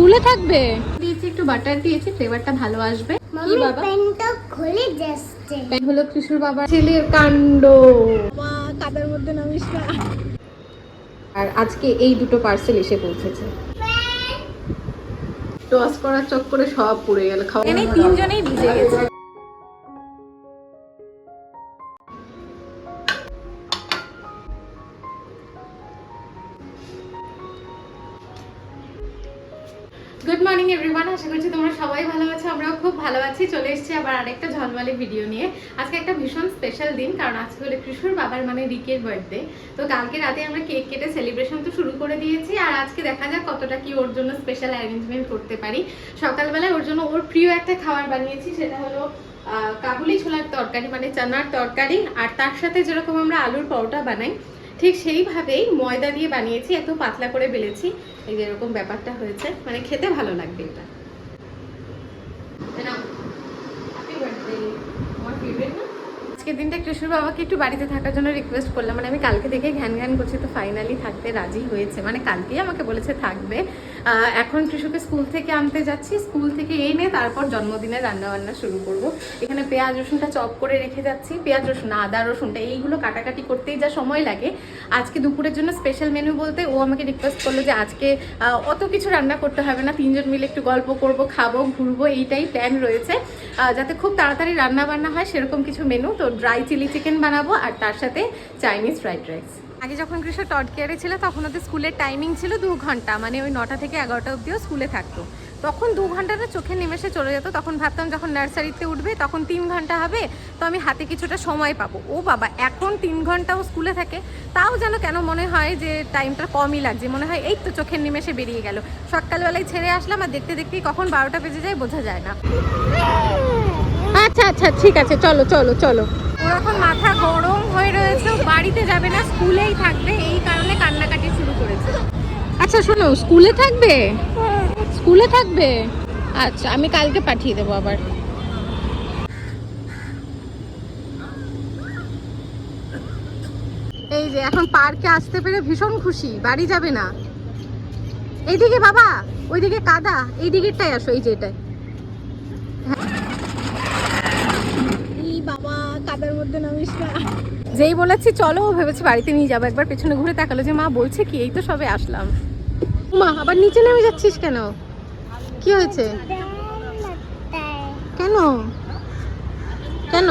স্কুলে থাকবে? দিয়েছি একটু বাটার দিয়েছি ফ্লেভারটা ভালো আসবে। কি বাবা? খুলে যাচ্ছে। হলো বাবার ছেলের কাণ্ড। কাদার মধ্যে নামিস না। আর আজকে এই দুটো পার্সেল এসে পৌঁছেছে। টস করার চক্করে সব পুড়ে গেল খাওয়া তিনজনেই ভিজে গেছে। মর্নিং এভরিওয়ান আশা করছি তোমরা সবাই ভালো আছো, আমরাও খুব ভালো আছি। চলে এসেছি আবার আরেকটা ঝলমলে ভিডিও নিয়ে। আজকে একটা ভীষণ স্পেশাল দিন, কারণ আজকে হলো কৃষ্ণর বাবার মানে রিকের বার্থডে তো কালকে রাতে আমরা কেক কেটে সেলিব্রেশন তো শুরু করে দিয়েছি, আর আজকে দেখা যাক কতটা কি ওর জন্য স্পেশাল অ্যারেঞ্জমেন্ট করতে পারি। সকালবেলায় ওর জন্য ওর প্রিয় একটা খাবার বানিয়েছি, সেটা হলো কাবুলি ছোলার তরকারি মানে চানার তরকারি। আর তার সাথে যেরকম আমরা আলুর পরোটা বানাই ঠিক সেইভাবেই ময়দা দিয়ে বানিয়েছি এত পাতলা করে বেলেছি। এই যে এরকম ব্যাপারটা হয়েছে মানে খেতে ভালো লাগবে এটা নাও। Happy birthday. আমার favorite না? আজকের দিনটা কৃষ্ণ বাবাকে একটু বাড়িতে থাকার জন্য রিকোয়েস্ট করলাম। মানে আমি কালকে দেখে ঘ্যান ঘ্যান করছি, তো ফাইনালি থাকতে রাজি হয়েছে। মানে কালকেই আমাকে বলেছে থাকবে। এখন কৃষকে স্কুল থেকে আনতে যাচ্ছি। স্কুল থেকে এনে তারপর জন্মদিনে রান্না বান্না শুরু করব। এখানে পেঁয়াজ, রসুনটা চপ করে রেখে যাচ্ছি। পেঁয়াজ, রসুন, আদা, রসুনটা, এইগুলো কাটাকাটি করতেই যা সময় লাগে। আজকে দুপুরের জন্য স্পেশাল মেনু বলতে ও আমাকে রিকোয়েস্ট করল যে আজকে অত কিছু রান্না করতে হবে না। তিনজন মিলে একটু গল্প করব, খাব, ঘুরবো, এইটাই প্ল্যান রয়েছে। যাতে খুব তাড়াতাড়ি রান্না বান্না হয় সেরকম কিছু মেনু তো ড্রাই চিলি চিকেন বানাবো আর তার সাথে চাইনিজ ফ্রাইড রাইস আগে যখন কৃষক টট কেয়ারে ছিল, তখন ওদের স্কুলের টাইমিং ছিল দু ঘণ্টা। মানে ওই নটা থেকে এগারোটা অবধিও স্কুলে থাকতো। তখন দু ঘন্টাটা চোখের নিমেষে চলে যেত। তখন ভাবতাম যখন নার্সারিতে উঠবে, তখন তিন ঘণ্টা হবে, তো আমি হাতে কিছুটা সময় পাবো। ও বাবা, এখন তিন ঘন্টাও স্কুলে থাকে। তাও যেন কেন মনে হয় যে টাইমটা কমই লাগছে। মনে হয় এই তো চোখের নিমেষে বেরিয়ে গেল। সকালবেলায় ছেড়ে আসলাম আর দেখতে দেখতেই কখন বারোটা বেজে যায় বোঝা যায় না। আচ্ছা আচ্ছা ঠিক আছে চলো চলো চলো। ওর এখন মাথা গরম হয়ে রয়েছে বাড়িতে যাবে না স্কুলেই থাকবে এই কারণে কান্নাকাটি শুরু করেছে। আচ্ছা শোনো স্কুলে থাকবে? স্কুলে থাকবে? আচ্ছা আমি কালকে পাঠিয়ে দেবো আবার। এই যে এখন পার্কে আসতে পেরে ভীষণ খুশি বাড়ি যাবে না। এইদিকে বাবা ওইদিকে কাদা এই দিকেরটাই আসো এই যে এটাই এই বাবা কাদার মধ্যে নামিস না যেই বলেছি চলো ও ভেবেছি বাড়িতে নিয়ে যাবো একবার পেছনে ঘুরে তাকালো যে মা বলছে কি এই তো সবে আসলাম মা আবার নিচে নেমে যাচ্ছিস কেন কি হয়েছে কেন কেন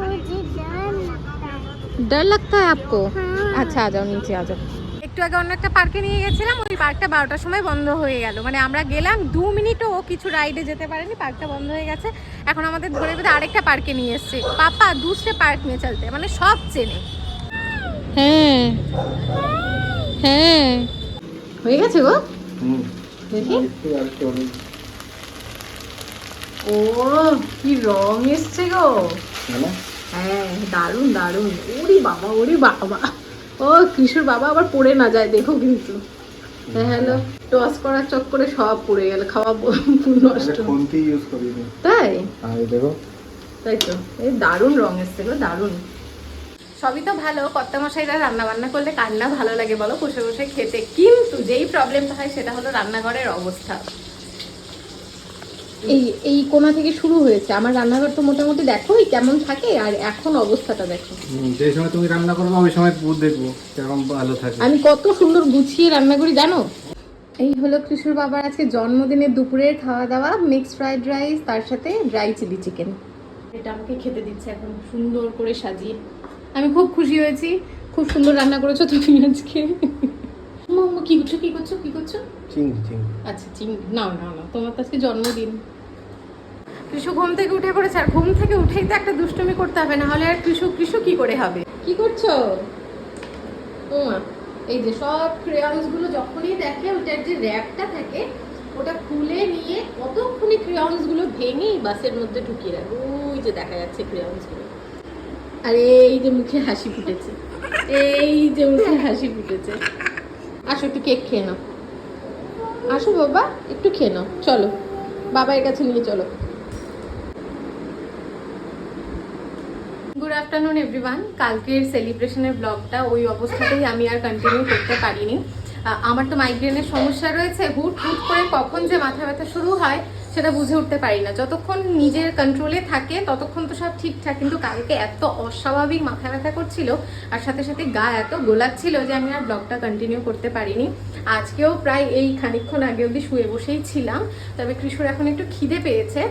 मुझे डर लगता है डर लगता है आपको हाँ। আচ্ছা আ যাও নিচে আ যাও একটু আগে অন্য একটা পার্কে নিয়ে গেছিলাম ওই পার্কটা বারোটার সময় বন্ধ হয়ে গেল। মানে আমরা গেলাম দু মিনিটও ও কিছু রাইডে যেতে পারেনি পার্কটা বন্ধ হয়ে গেছে। এখন আমাদের ধরে বেঁধে আরেকটা পার্কে নিয়ে এসছে। পাপা দুসরে পার্ক নিয়ে চলতে মানে সব চেনে। হ্যাঁ। হ্যাঁ। হয়ে গেছে গো? দেখি। ও কি রং এসছে গো। হ্যাঁ দারুণ দারুণ ওরে বাবা ওরে বাবা। ও কিশোর বাবা আবার পড়ে না যায় দেখো কিন্তু। হ্যাঁ হ্যালো। টস করার চক্করে সব পড়ে গেল খাওয়া নষ্ট। তাই? দেখো। তাই তো। এই দারুণ রং এসছে গো দারুণ। সবই তো ভালো কর্তা মশাইরা রান্না বান্না করলে কার না ভালো লাগে বলো? বসে বসে খেতে। কিন্তু যেই প্রবলেমটা হয় সেটা হলো রান্নাঘরের অবস্থা। এই এই কোণা থেকে শুরু হয়েছে। আমার রান্নাঘর তো মোটামুটি দেখো এই কেমন থাকে আর এখন অবস্থাটা দেখো। যে সময় তুমি রান্না করবে ওই সময় পুরো দেখব কেরকম ভালো থাকে। আমি কত সুন্দর গুছিয়ে রান্না করি জানো? এই হলো কৃষ্ণর বাবার আজকে জন্মদিনের দুপুরের খাওয়া দাওয়া মিক্সড ফ্রাইড রাইস তার সাথে ড্রাই চিলি চিকেন এটা আমাকে খেতে দিচ্ছে এখন সুন্দর করে সাজিয়ে। আমি খুব খুশি হয়েছি খুব সুন্দর রান্না করেছ তুমি আজকে। মাম্মা, কি করছ কি করছ কি করছ? চিংড়ি চিংড়ি। আচ্ছা চিংড়ি নাও নাও না তোমার তো আজকে জন্মদিন। কৃষু ঘুম থেকে উঠে পড়েছে, আর ঘুম থেকে উঠেই তো একটা দুষ্টুমি করতে হবে, না হলে আর কৃষু কৃষু কি করে হবে? কি করছ? এই যে সব ক্রেয়ন্সগুলো যখনই দেখে, ওটার যে র্যাপটা থাকে, ওটা খুলে নিয়ে কতক্ষণই ক্রেয়ন্সগুলো ভেঙেই বাসের মধ্যে ঢুকিয়ে রাখে ওই যে দেখা যাচ্ছে ক্রেয়ন্সগুলো আর এই যে মুখে হাসি ফুটেছে। এই যে মুখে হাসি ফুটেছে। আসো একটু কেক খেয়ে নাও। আসো বাবা, একটু খেয়ে নাও। চলো বাবার কাছে নিয়ে চলো। গুড আফটারনুন এভরিওয়ান কালকের সেলিব্রেশনের ব্লগটা ওই অবস্থাতেই আমি আর কন্টিনিউ করতে পারিনি। আমার তো মাইগ্রেনের সমস্যা রয়েছে। হুট হুট করে কখন যে মাথা ব্যথা শুরু হয়, সেটা বুঝে উঠতে পারি না। যতক্ষণ নিজের কন্ট্রোলে থাকে, ততক্ষণ তো সব ঠিকঠাক। কিন্তু কালকে এত অস্বাভাবিক মাথা ব্যথা করছিল, আর সাথে সাথে গা এত গোলাচ্ছিল যে আমি আর ব্লগটা কন্টিনিউ করতে পারিনি। আজকেও প্রায় এই খানিকক্ষণ আগে অবধি শুয়ে বসেই ছিলাম। তবে কৃষ্ণর এখন একটু খিদে পেয়েছে।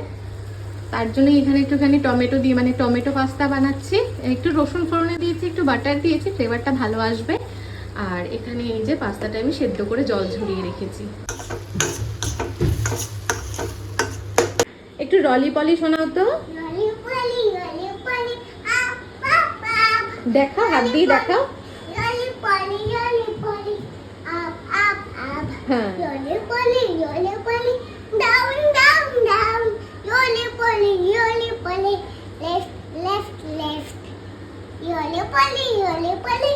তার জন্য এখানে একটুখানি টমেটো দিয়ে মানে টমেটো পাস্তা বানাচ্ছি। একটু রসুন ফোড়নে দিয়েছি একটু বাটার দিয়েছি ফ্লেভারটা ভালো আসবে। আর এখানে এই যে পাস্তাটা আমি সেদ্ধ করে জল ঝরিয়ে রেখেছি। একটু রলি পলি শোনাও তো। দেখাও হাত দিয়ে আপ হ্যাঁ। ললিপলি ললিপলি লেফট লেফট লেফট ললিপলি ললিপলি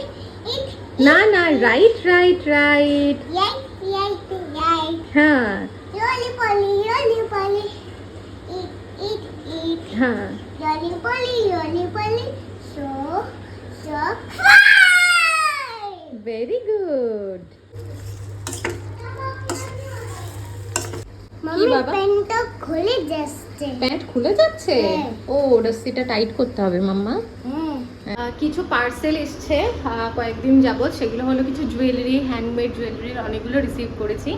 ইট না না right right right right right right হ্যাঁ ললিপলি ললিপলি ইট ইট ইট হ্যাঁ ললিপলি ললিপলি so so fry very good mummy বাবা? পেনটা খুলে যাচ্ছে প্যান্ট খুলে যাচ্ছে? হ্যাঁ। ও রস্সিটা টাইট করতে হবে মাম্মা। কিছু পার্সেল এসছে কয়েকদিন যাবত সেগুলো হলো কিছু জুয়েলারি হ্যান্ডমেড জুয়েলারির অনেকগুলো রিসিভ করেছি।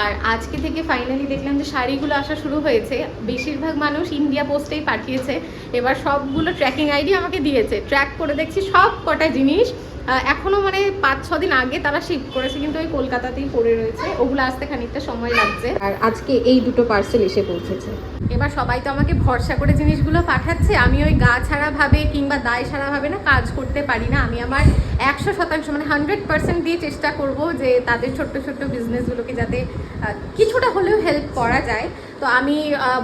আর আজকে থেকে ফাইনালি দেখলাম যে শাড়িগুলো আসা শুরু হয়েছে। বেশিরভাগ মানুষ ইন্ডিয়া পোস্টেই পাঠিয়েছে। এবার সবগুলো ট্র্যাকিং আইডি আমাকে দিয়েছে। ট্র্যাক করে দেখছি সব কটা জিনিস। আহ, এখনও মানে পাঁচ ছ দিন আগে তারা শিফট করেছে কিন্তু ওই কলকাতাতেই পড়ে রয়েছে। ওগুলো আসতে খানিকটা সময় লাগছে। আর আজকে এই দুটো পার্সেল এসে পৌঁছেছে। এবার সবাই তো আমাকে ভরসা করে জিনিসগুলো পাঠাচ্ছে। আমি ওই গা ছাড়া ভাবে কিংবা দায় ছাড়া ভাবে না কাজ করতে পারি না। আমি আমার একশো শতাংশ মানে হান্ড্রেড পার্সেন্ট দিয়ে চেষ্টা করব যে তাদের ছোট্ট ছোট্ট বিজনেসগুলোকে যাতে কিছুটা হলেও হেল্প করা যায়। তো আমি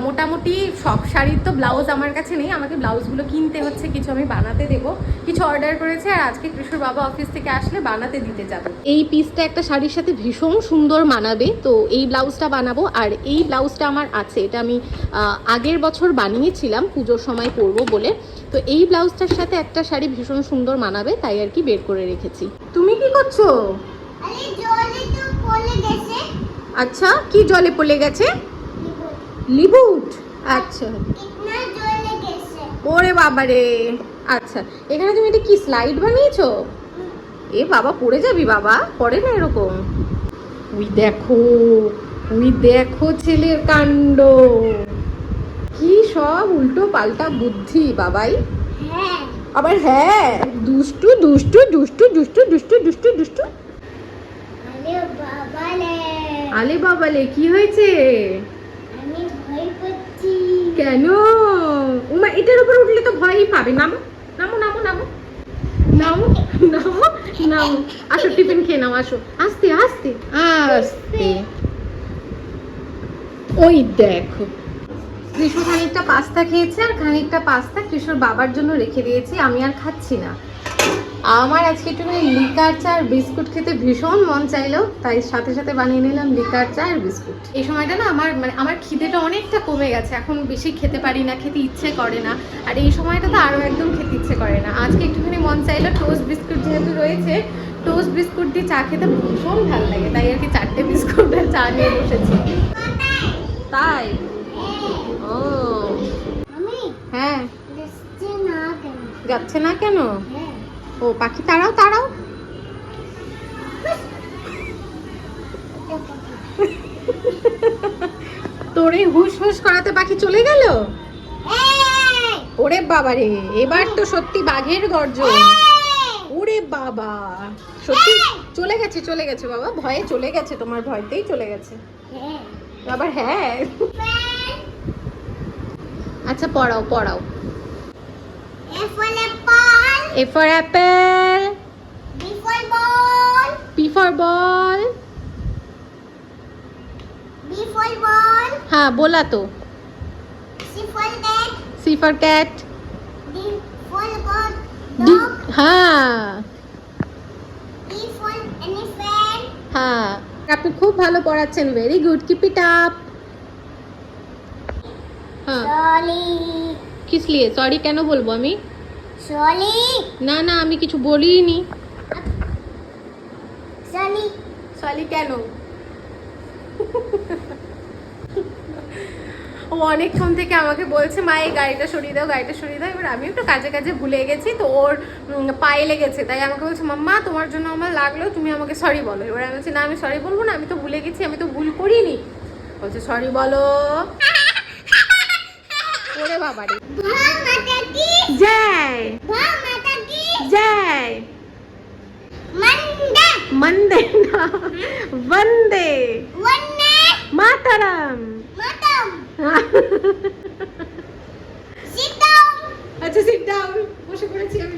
মোটামুটি সব শাড়ির তো ব্লাউজ আমার কাছে নেই আমাকে ব্লাউজগুলো কিনতে হচ্ছে কিছু আমি বানাতে দেবো। কিছু অর্ডার করেছে আর আজকে কৃষ্ণর বাবা অফিস থেকে আসলে বানাতে দিতে যাব। এই পিসটা একটা শাড়ির সাথে ভীষণ সুন্দর মানাবে তো এই ব্লাউজটা বানাবো। আর এই ব্লাউজটা আমার আছে এটা আমি আগের বছর বানিয়েছিলাম পুজোর সময় পরবো বলে। তো এই ব্লাউজটার সাথে একটা শাড়ি ভীষণ সুন্দর মানাবে তাই আর কি বের করে রেখেছি। তুমি কি করছ? আরে জলে তো পড়ে গেছে। আচ্ছা কি জলে পড়ে গেছে? লিবুট আচ্ছা। ওরে বাবা রে আচ্ছা এখানে তুমি এটা কি স্লাইড বানিয়েছো? এ বাবা পড়ে যাবি বাবা পড়ে না এরকম? উই দেখো উই দেখো ছেলের কাণ্ড। কি সব উল্টো পাল্টা বুদ্ধি বাবাই। হ্যাঁ। আবার হ্যাঁ দুষ্টু দুষ্টু দুষ্টু দুষ্টু দুষ্টু দুষ্টু দুষ্টু। আরে বাবা রে আলে বাবালে কি হয়েছে? কেন? উমা এটার উপর উঠলে তো ভয়ই পাবে। নামো নামো নামো নামো। নামো নামো নামো। আসো টিফিন খেয়ে নাও আসো। আস্তে আস্তে। আস্তে। ওই দেখো। কৃষ্ণ খানিকটা পাস্তা খেয়েছে আর খানিকটা পাস্তা কৃষ্ণর বাবার জন্য রেখে দিয়েছি। আমি আর খাচ্ছি না। আমার আজকে একটু লিকার চা আর বিস্কুট খেতে ভীষণ মন চাইলো তাই সাথে সাথে বানিয়ে নিলাম লিকার চা আর বিস্কুট। এই সময়টা না আমার মানে আমার খিদেটা অনেকটা কমে গেছে এখন বেশি খেতে পারি না খেতে ইচ্ছে করে না আর এই সময়টা তো আরও একদম খেতে ইচ্ছে করে না। আজকে একটুখানি মন চাইলো টোস্ট বিস্কুট যেহেতু রয়েছে টোস্ট বিস্কুট দিয়ে চা খেতে ভীষণ ভালো লাগে তাই আর কি চারটে বিস্কুট আর চা নিয়ে বসেছি। তাই? ও। হ্যাঁ। যাচ্ছে না কেন? যাচ্ছে না কেন? ও, পাখি, তাড়াও তাড়াও। তোরে হুস হুস করাতে পাখি চলে গেল? ওরে বাবা রে, এবার তো সত্যি বাঘের গর্জন। ওরে বাবা, সত্যি চলে গেছে চলে গেছে বাবা, ভয়ে চলে গেছে, তোমার ভয়তেই চলে গেছে। আবার হ্যাঁ। আচ্ছা পড়াও পড়াও। A for apple. B for ball. P for ball B for ball. হ্যাঁ বলা তো C for cat. C for cat D for dog. Dog. হ্যাঁ E for elephant. হ্যাঁ আপনি খুব ভালো পড়াচ্ছেন very good keep it up হ্যাঁ Sorry. কিস লিয়ে সরি কেন বলব আমি Sorry. না না আমি কিছু বলিনি। Sorry. সলি কেন? ও অনেকক্ষণ থেকে আমাকে বলছে মা এই গাড়িটা সরিয়ে দাও গাড়িটা সরিয়ে দাও। এবার আমি একটু কাজে কাজে ভুলে গেছি তো ওর পায়ে লেগেছে। তাই আমাকে বলছে মাম্মা তোমার জন্য আমার লাগল তুমি আমাকে সরি বলো। এবার আমি বলছি না আমি সরি বলব না আমি তো ভুলে গেছি আমি তো ভুল করিনি। বলছে সরি বলো। বাবারে ভাই মাতা কি জয় ভাই মাতা কি জয় মন্দে মন্দে না বন্দে वन्ने মাতারাম मतम sit down আচ্ছা সিট ডাউন বসে পড়েছি আমি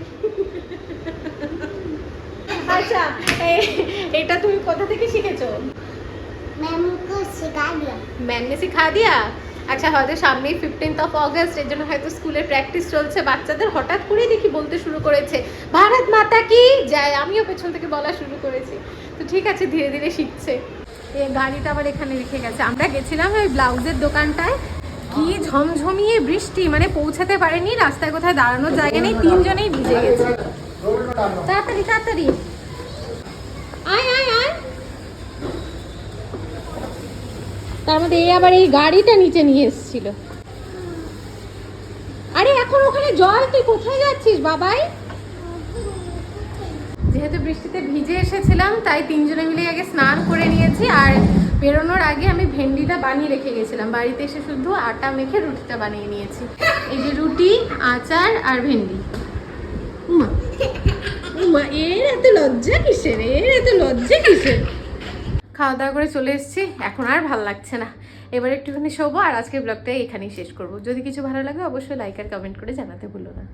আচ্ছা এ- এটা তুমি কোথা থেকে শিখেছো मैं मुझको सिखा दिया ম্যাম ने सिखा दिया আচ্ছা হয়তো সামনেই ফিফটিন্থ অফ অগস্ট এর জন্য হয়তো স্কুলে প্র্যাকটিস চলছে। বাচ্চাদের হঠাৎ করেই দেখি বলতে শুরু করেছে, ভারত মাতা কি? যায় আমিও পেছন থেকে বলা শুরু করেছি। তো ঠিক আছে, ধীরে ধীরে শিখছে। এই গাড়িটা আবার এখানে রেখে গেছে। আমরা গেছিলাম ওই ব্লাউজের দোকানটায়। কি ঝমঝমিয়ে বৃষ্টি মানে পৌঁছাতে পারেনি, রাস্তায় কোথায় দাঁড়ানোর জায়গা নেই, তিনজনেই ভিজে গেছে। তাড়াতাড়ি তাড়াতাড়ি। আয় আয় আয়। তার মধ্যে এই আবার এই গাড়িটা নিচে নিয়ে এসেছিল। আরে এখন ওখানে জল তুই কোথায় যাচ্ছিস বাবাই? যেহেতু বৃষ্টিতে ভিজে এসেছিলাম তাই তিনজনে মিলে আগে স্নান করে নিয়েছি আর বেরোনোর আগে আমি ভেন্ডিটা বানিয়ে রেখে গেছিলাম। বাড়িতে এসে শুধু আটা মেখে রুটিটা বানিয়ে নিয়েছি। এই যে রুটি আচার আর ভেন্ডি। উমা উমা এর এত লজ্জা কিসের? এর এত লজ্জা কিসের? খাওয়া দাওয়া করে চলে এসেছি। এখন আর ভালো লাগছে না। এবার একটুখানি শোবো আর আজকের ব্লগটা এখানেই শেষ করব। যদি কিছু ভালো লাগে অবশ্যই লাইক আর কমেন্ট করে জানাতে ভুলো না।